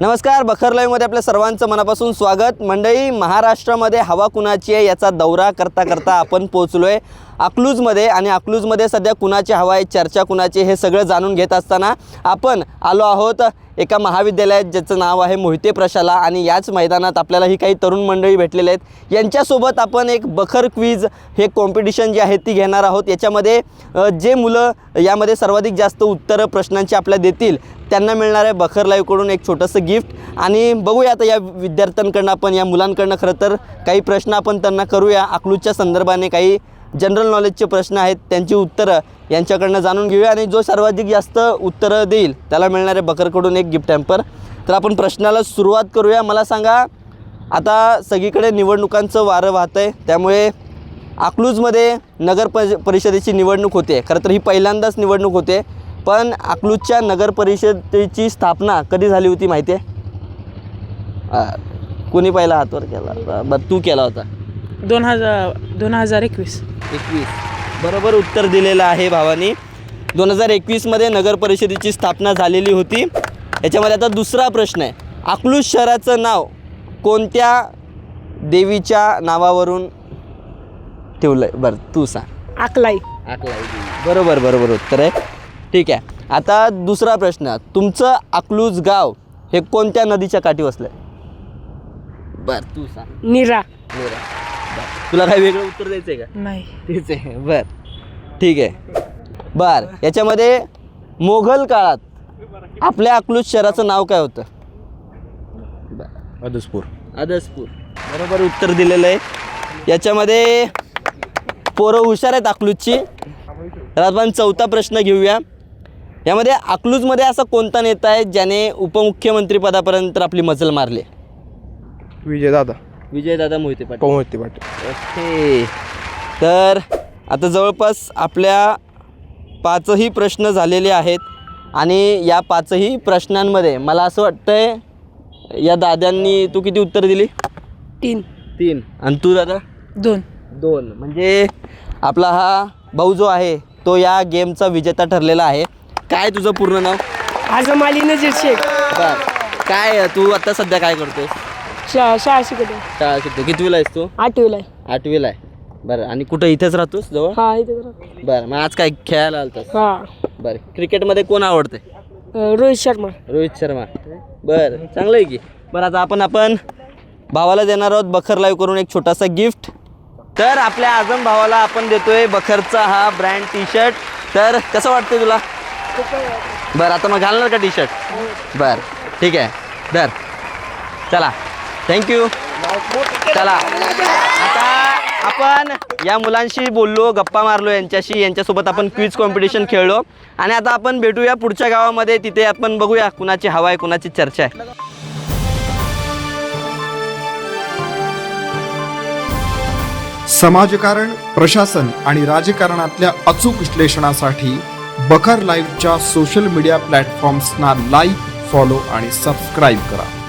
नमस्कार बखर लाईव्हमध्ये आपल्या सर्वांचं मनापासून स्वागत. मंडळी महाराष्ट्रामध्ये हवा कुणाची आहे याचा दौरा करता करता आपण पोचलो आहे अकलूजमध्ये आणि अकलूजमध्ये सध्या कुणाची हवा आहे चर्चा कुणाची हे सगळं जाणून घेत असताना आपण आलो आहोत एका महाविद्यालयात ज्याचं नाव आहे मोहिते प्रशाला आणि याच मैदानात आपल्याला ही काही तरुण मंडळी भेटलेले आहेत. यांच्यासोबत आपण एक बखर क्वीज हे कॉम्पिटिशन जे आहे ती घेणार आहोत. याच्यामध्ये जे मुलं यामध्ये सर्वाधिक जास्त उत्तरं प्रश्नांची आपल्या देतील त्यांना मिळणार आहे बखर लाईव्हकडून एक छोटंसं गिफ्ट. आणि बघूया आता या विद्यार्थ्यांकडनं आपण या मुलांकडनं खरं तर काही प्रश्न आपण त्यांना करूया. अकलूजच्या संदर्भाने काही जनरल नॉलेजचे प्रश्न आहेत त्यांची उत्तरं यांच्याकडनं जाणून घेऊया आणि जो सर्वाधिक जास्त उत्तरं देईल त्याला मिळणारे बकरकडून एक गिफ्ट टॅम्पर तर आपण प्रश्नाला सुरुवात करूया. मला सांगा आता सगळीकडे निवडणुकांचं वारं वाहतं आहे त्यामुळे अकलूजमध्ये नगर प परिषदेची निवडणूक होते. खरं तर ही पहिल्यांदाच निवडणूक होते पण अकलूजच्या नगर परिषदेची स्थापना कधी झाली होती माहिती आहे कुणी कोणी पहिला हातवर केला? बरं तू केला होता. दोन हजार दोन हजार एकवीस. एकवीस. बरोबर उत्तर दिलेलं आहे भावानी. दोन हजार एकवीसमध्ये नगर परिषदेची स्थापना झालेली होती. याच्यामध्ये आता दुसरा प्रश्न आहे. अकलूज शहराचं नाव कोणत्या देवीच्या नावावरून ठेवलं आहे बरं तू सांग. अकलाई बरोबर बरोबर उत्तर आहे. ठीक आहे. आता दुसरा प्रश्न. तुमचं अकलूज गाव हे कोणत्या नदीच्या काठी वसलं आहे बरं तू सांग. निरा. बरं तुला काही वेगळं उत्तर द्यायचं आहे का? नाही. तेच आहे. बर. ठीक आहे. बर. याच्यामध्ये मोघल काळात आपल्या अकलूज शहराचं नाव काय होतं? अदसपूर. आदसपूर बरोबर उत्तर दिलेलं आहे. याच्यामध्ये पोरं हुशार आहेत अकलूजची. तर आपण चौथा प्रश्न घेऊया. यामध्ये अकलूजमध्ये असा कोणता नेता आहे ज्याने उपमुख्यमंत्रीपदापर्यंत आपली मजल मारली? विजय दादा विजयदादा मोहिते पाटील. पवनती पाटील. ओके. तर आता जवळपास आपल्या पाचही प्रश्न झालेले आहेत आणि या पाचही प्रश्नांमध्ये मला असं वाटतंय या दाद्यांनी तू किती उत्तर दिली? तीन. तीन. आणि तू दादा? दोन. दोन. म्हणजे आपला हा भाऊ जो आहे तो या गेमचा विजेता ठरलेला आहे. काय तुझं पूर्ण नाव? आजम अली नजीर शेख बर. काय तू आता सध्या काय करतोय शा शाळा शिकवतो शाळा शिकतो कितवीला आहेस तू? आठवीला आहे. आठवीला आहे. बरं आणि कुठं इथेच राहतोस जवळ? हा इथे राहतो. बरं मग आज काय खेळायला आलतास? हा. बरं क्रिकेटमध्ये कोण आवडते अं, रोहित शर्मा. रोहित शर्मा. बरं चांगलं आहे की. बरं आता आपण आपण भावाला देणार आहोत बखर लाईव्ह करून एक छोटासा गिफ्ट तर आपल्या आझम भावाला आपण देतोय बखरचा हा ब्रँड टी शर्ट तर कसं वाटतंय तुला? बरं आता मग घालणार का टी शर्ट बरं ठीक आहे. धर. चला. थँक्यू चला. आता आपण या मुलांशी बोललो गप्पा मारलो यांच्याशी यांच्यासोबत आपण क्विज कॉम्पिटिशन खेळलो. आणि आता आपण भेटूया पुढच्या गावामध्ये. तिथे आपण बघूया कुणाची हवा आहे कुणाची चर्चा आहे. समाजकारण प्रशासन आणि राजकारणातल्या अचूक विश्लेषणासाठी बखर लाईव्हच्या सोशल मीडिया प्लॅटफॉर्म्सना लाईक फॉलो आणि सबस्क्राईब करा.